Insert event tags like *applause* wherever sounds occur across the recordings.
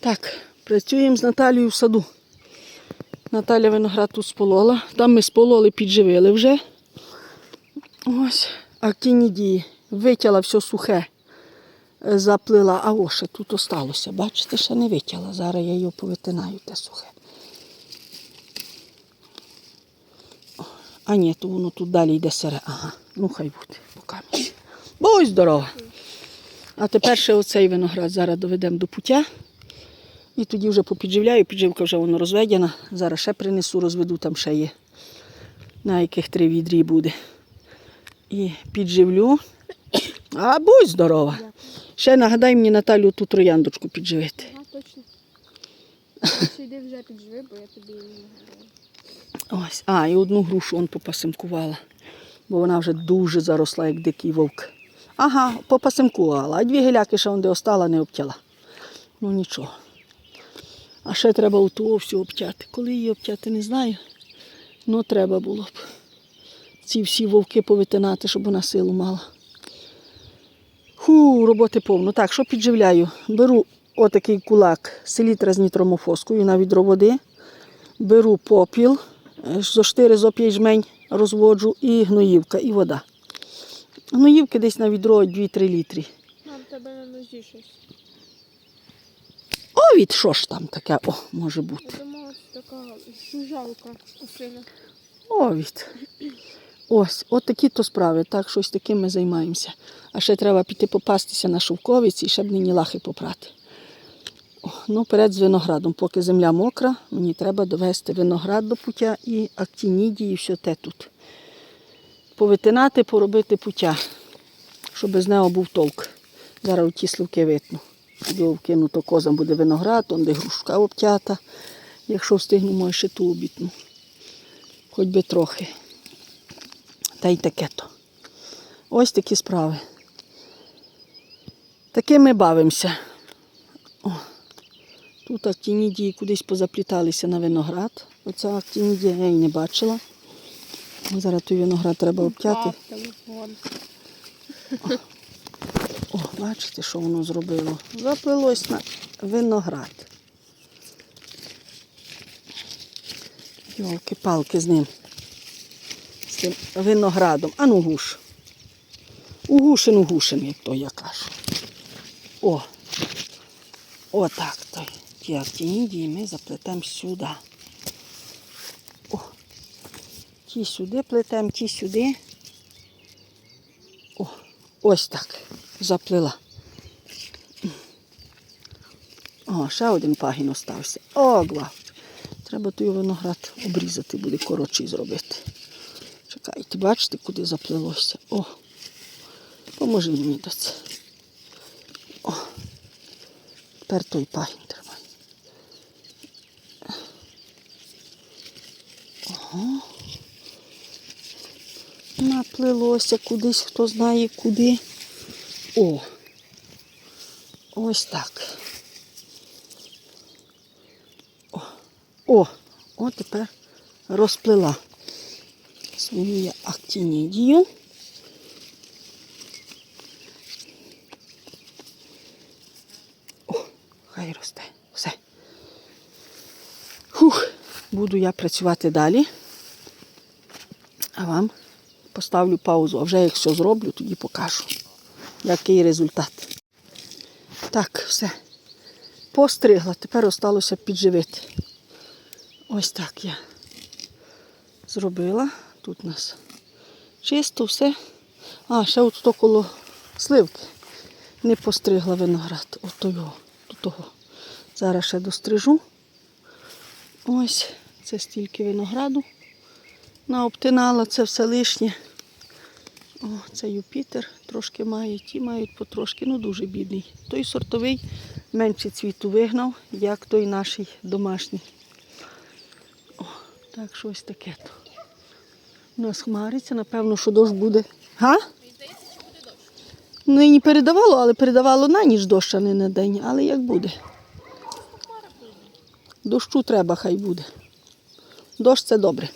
Так, працюємо з Наталією в саду. Наталя виноград тут сполола. Там ми спололи, підживили вже. Ось, активні дії. Витяла все сухе, е, заплила, а о, ще тут осталося. Бачите, ще не витяла. Зараз я його повитинаю, те сухе. А ні, то воно тут далі йде сире. Ага, ну хай буде, поки. Будь здорова. А тепер ще оцей виноград зараз доведемо до пуття. І тоді вже попідживляю, підживка вже воно розведена. Зараз ще принесу, розведу, там ще є. На яких три відрі буде. І підживлю. А будь здорова. Ще нагадай мені Наталю ту трояндочку підживити. А, точно. *laughs* Йди вже підживи, бо я тобі її не нагадаю. Ось. А, і одну грушу он попасимкувала. Бо вона вже дуже заросла, як дикий вовк. Ага, попасимкувала. А дві геляки ще де остала, не обтяла. Ну нічого. А ще треба того всю обтяти. Коли її обтяти, не знаю. Ну треба було б. Ці всі вовки повитинати, щоб вона силу мала. Ху, роботи повно. Так, що підживляю? Беру отакий кулак селітра з нітромофоскою на відро води. Беру попіл, е, зо 4 зо 5 жмень розводжу і гноївка, і вода. Гноївки десь на відро 2-3 літри. Мам, тебе на нозі щось. О, що ж там таке? О, може бути. Така. О, від. Ось, от такі то справи. Так, щось таким ми займаємося. А ще треба піти попастися на шовковиці і ще б нині лахи попрати. О, ну, перед з виноградом. Поки земля мокра, мені треба довести виноград до пуття і актінідії, і все те тут. Повитинати, поробити пуття, щоб з нього був толк. Зараз ті сливки витну. Його вкину, то козам буде виноград, он де грушка обтята. Якщо встигну, може ще ту обітну. Хоч би трохи. Та й таке то. Ось такі справи. Таким ми бавимося. О, тут актінідії кудись позапліталися на виноград. Оця актінідія я її не бачила. Зараз той виноград треба обтяти. Бачите, що воно зробило? Заплилось на виноград. Йолки-палки з ним. З тим виноградом. А ну гуш. Угушен, угушен, як то я кажу. О. Отак то. Ті актінідії ми заплетемо сюди. О. Ті сюди плетемо, ті сюди. О, ось так заплила. О, ще один пагін остався. О, гла. Треба той виноград обрізати, буде коротший зробити. Чекайте, бачите, куди заплилося. О, поможи мені до це. О, тепер той пагін тримай. Ого. Наплилося кудись, хто знає куди. О. Ось так. О, о, о тепер розплила свою я актінідію. О, хай росте. Все. Фух, буду я працювати далі. А вам поставлю паузу. А вже як все зроблю, тоді покажу, який результат. Так, все. Постригла, тепер осталося підживити. Ось так я зробила. Тут у нас чисто все. А, ще от то коло сливки. Не постригла виноград. От того, до того. Зараз ще дострижу. Ось, це стільки винограду. Наобтинала це все лишнє. О, це Юпітер трошки має, ті мають потрошки, ну дуже бідний. Той сортовий менше цвіту вигнав, як той наш домашній. О, так щось таке то. У нас хмариться, напевно, що дощ буде. Га? Ну і не передавало, але передавало на ніч дощ, а не на день. Але як буде? Дощу треба, хай буде. Дощ це добре.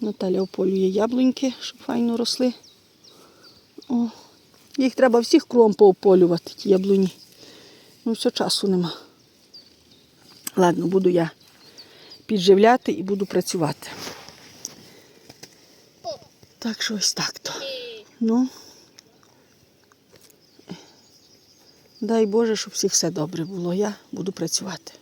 Наталя ополює яблуньки, щоб файно росли. О, Їх треба всіх кругом поополювати, ті яблуні. Ну, все часу нема. Ладно, буду я підживляти і буду працювати. Так що ось так то. Ну. Дай Боже, щоб всіх все добре було. Я буду працювати.